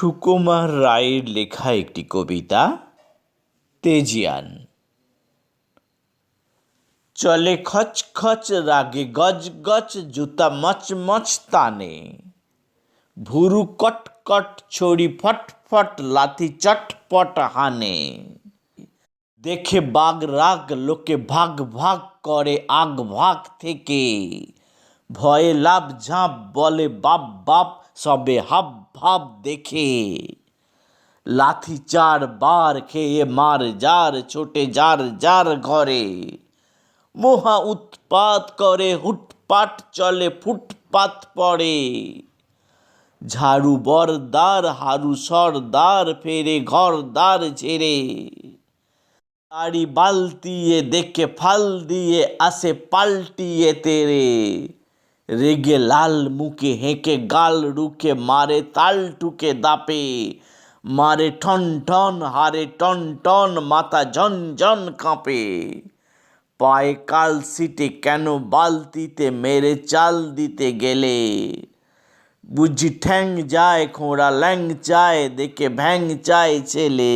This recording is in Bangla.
সুকুমার রায়ের লেখা একটি কবিতা, তেজিয়ান। চলে খচখচ রাগে গজ গজ জুতা মচমচ তানে। ভুরু কটকট ছড়ি ফটফট লাথি চটপট হানে। দেখে বাঘ রাগ, লোকে ভাগ ভাগ করে আগ ভাগ থেকে। ভয়ে লাভ ঝাঁপ বলে বাপ বাপ সবে হাব ভাব দেখে। লাথি চার বার খেয়ে মার যার ছোটে যার যার ঘরে। মহা উৎপাত করে, হুটপাট চলে, ফুটপাত পড়ে। ঝাড়ু বরদার, হারু সর্দার, ফেরে ঘরদার ছেড়ে গাড়ি বালতিয়ে দেখে ফাল দিয়ে আসে পাল্টিয়ে তেরে। রেগে লাল মুখে হেঁকে গাল রুখে মারে তাল টুকে দাপে, মারে ঠন ঠন, হারে টন টন, মাথা ঝন ঝন কাঁপে। পায়ে কাল সিটে কেন বালতিতে মেরে চাল দিতে গেলে? বুঝি ঠ্যাং যায়, খোঁড়া ল্যাং চায়, দেখে ভ্যাং চায় ছেলে।